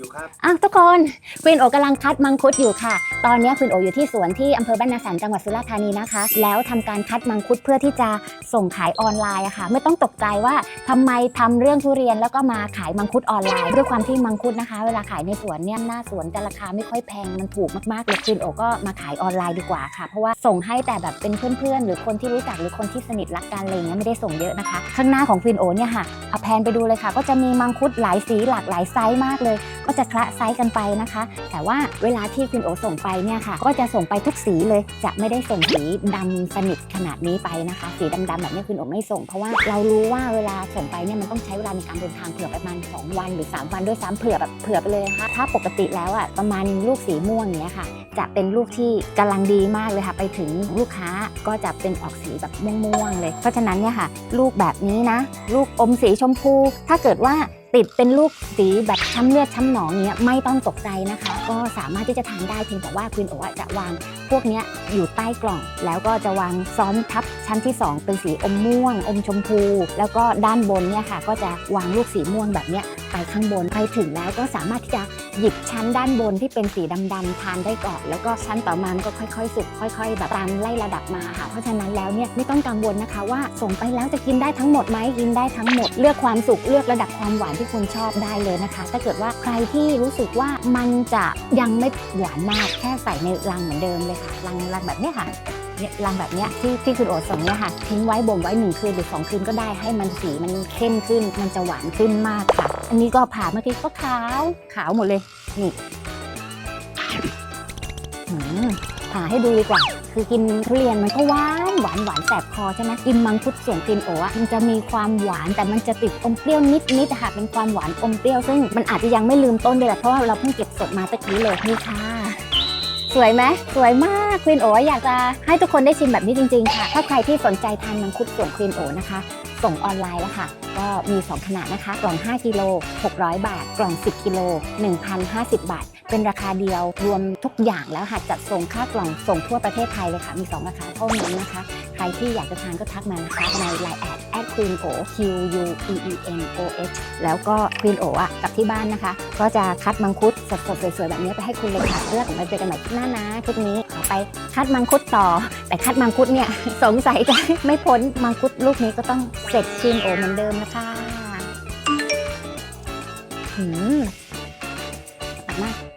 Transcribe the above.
อยู่ครับอะทุกคนควีนโอกำลังคัดมังคุดอยู่ค่ะ ตอนนี้ควีนโออยู่ที่สวนที่อำเภอบ้านนาสันจังหวัดสุราษฎร์ธานีนะคะ แล้วทำการคัดมังคุดเพื่อที่จะส่งขายออนไลน์อะค่ะ ไม่ต้องตกใจว่าทำไมทำเรื่องทุเรียนแล้วก็มาขายมังคุดออนไลน์ ด้วยความที่มังคุดนะคะ เวลาขายในสวนเนี่ยหน้าสวนจะราคาไม่ค่อยแพงมันถูกมากๆเลยควีนโอก็มาขายออนไลน์ดีกว่าค่ะ เพราะว่าส่งให้แต่แบบเป็นเพื่อนๆ หรือคนที่รู้จักหรือคนที่สนิทรักกันอะไรอย่างเงี้ยไม่ได้ส่งเยอะนะคะ ข้างหน้าของควีนโอเนี่ยค่ะเอาแพนไปดูเลยค่ะ ก็จะมีมังคุดหลายสีหลากหลายไซส์มากเลยก็จะคละไซส์กันไปนะคะ แต่ว่าเวลาที่คุณโอส่งไปเนี่ยค่ะ ก็จะส่งไปทุกสีเลย จะไม่ได้ส่งสีดำสนิทขนาดนี้ไปนะคะ สีดำๆแบบนี้คุณโอไม่ส่ง เพราะว่าเรารู้ว่าเวลาส่งไปเนี่ยมันต้องใช้เวลาในการเดินทางเผื่อประมาณ 2 วันหรือ 3 วันด้วยซ้ำเผื่อแบบเผื่อไปเลยนะคะถ้าปกติแล้วอะประมาณลูกสีม่วงเนี้ยค่ะ จะเป็นลูกที่กำลังดีมากเลยค่ะ ไปถึงลูกค้าก็จะเป็นออกสีแบบม่วงๆเลย เพราะฉะนั้นเนี่ยค่ะ ลูกแบบนี้นะ ลูกอมสีชมพู ถ้าเกิดว่า ติดเป็นลูกสีแบบช้ำเลือดช้ำหนองเนี้ยไม่ต้องตกใจนะคะ ก็สามารถที่จะทานได้เพียงแต่ว่าคุณโอจะวางพวกเนี้ยอยู่ใต้กล่อง แล้วก็จะวางซ้อนทับชั้นที่ 2 เป็นสีอมม่วง อมชมพู แล้วก็ด้านบนเนี่ยค่ะ ก็จะวางลูกสีม่วงแบบเนี้ย ไปข้างบนไปถึงแล้วก็สามารถที่จะหยิบชั้นด้านบนที่เป็นสีดำๆทานได้ก่อน แล้วก็ชั้นต่อมามันก็ค่อยๆ สุกค่อยๆ แบบตามไล่ระดับมาค่ะ เพราะฉะนั้นแล้วเนี่ยไม่ต้องกังวลนะคะว่าส่งไปแล้วจะกินได้ทั้งหมดไหมกินได้ทั้งหมด เลือกความสุกเลือกระดับความหวานที่คุณชอบได้เลยนะคะ ถ้าเกิดว่าใครที่รู้สึกว่ามันจะยังไม่หวานมากแค่ใส่ในรังเหมือนเดิมเลยค่ะรังรังแบบนี้ค่ะเนี่ยรังแบบเนี้ยที่ที่คุณโอดส่งเนี่ยค่ะทิ้งไว้บ่มไว้หนึ่งคืนหรือสองคืนก็ได้ให้มันสีมันเข้มขึ้น มันจะหวานขึ้นมากค่ะ อันนี้ก็ผ่าเมื่อกี้ก็ขาวขาวหมดเลยนี่ผ่าให้ดูดีกว่า คือกินทุเรียนมันก็หวานหวานหวานแสบคอใช่ไหมกินมังคุดส่วนกลินโอะมันจะมีความหวานแต่มันจะติดอมเปรี้ยวนิดนิดค่ะเป็นความหวานอมเปรี้ยวซึ่งมันอาจจะยังไม่ลืมต้นเลยแหละเพราะว่าเราเพิ่งเก็บสดมาตะกี้เลยนี่ค่ะสวยไหมสวยมากควีนโออยากจะให้ทุกคนได้ชิมแบบนี้จริงๆค่ะ ถ้าใครที่สนใจทานมังคุดส่วนควีนโอนะคะ ส่งออนไลน์แล้วค่ะ ก็มี 2 ขนาดนะคะ กล่อง 5 กิโล 600 บาท กล่อง 10 กิโล 1,050 บาท เป็นราคาเดียวรวมทุกอย่างแล้วค่ะ จัดส่งค่ากล่องส่งทั่วประเทศไทยเลยค่ะ มี 2 ราคาเท่านั้นะคะ ใครที่อยากจะทานก็ทักมานะคะในไลน์แอดแอดควีนโอ Q U E E N O H แล้วก็ควีนโออะกับที่บ้านนะคะ ก็จะคัดมังคุดสดๆสวยๆแบบนี้ไปให้คุณเลยค่ะเลือกมาเจอกันใหม่คลิปหน้านะคลิปนี้ขอไปคัดมังคุดต่อ แต่คัดมังคุดเนี่ยสงสัยจะไม่พ้นมังคุดลูกนี้ก็ต้องเสร็จควีนโอเหมือนเดิมนะคะหืมอร่อยมาก